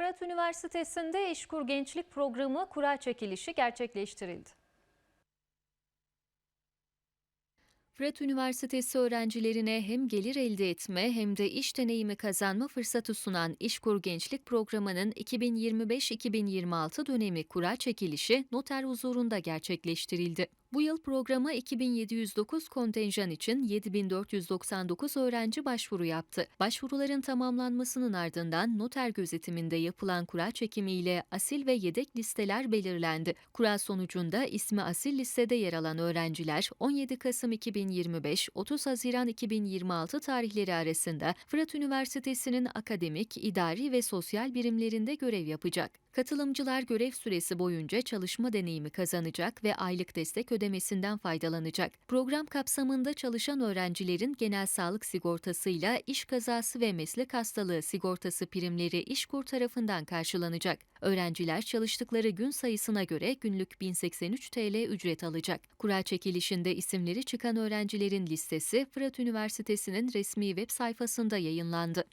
Fırat Üniversitesi'nde İşkur Gençlik Programı kura çekilişi gerçekleştirildi. Fırat Üniversitesi öğrencilerine hem gelir elde etme hem de iş deneyimi kazanma fırsatı sunan İşkur Gençlik Programı'nın 2025-2026 dönemi kura çekilişi noter huzurunda gerçekleştirildi. Bu yıl programa 2709 kontenjan için 7499 öğrenci başvuru yaptı. Başvuruların tamamlanmasının ardından noter gözetiminde yapılan kura çekimiyle asil ve yedek listeler belirlendi. Kura sonucunda ismi asil listede yer alan öğrenciler 17 Kasım 2025-30 Haziran 2026 tarihleri arasında Fırat Üniversitesi'nin akademik, idari ve sosyal birimlerinde görev yapacak. Katılımcılar görev süresi boyunca çalışma deneyimi kazanacak ve aylık destek ödemesinden faydalanacak. Program kapsamında çalışan öğrencilerin genel sağlık sigortasıyla iş kazası ve meslek hastalığı sigortası primleri İşkur tarafından karşılanacak. Öğrenciler çalıştıkları gün sayısına göre günlük 1083 TL ücret alacak. Kura çekilişinde isimleri çıkan öğrencilerin listesi Fırat Üniversitesi'nin resmi web sayfasında yayınlandı.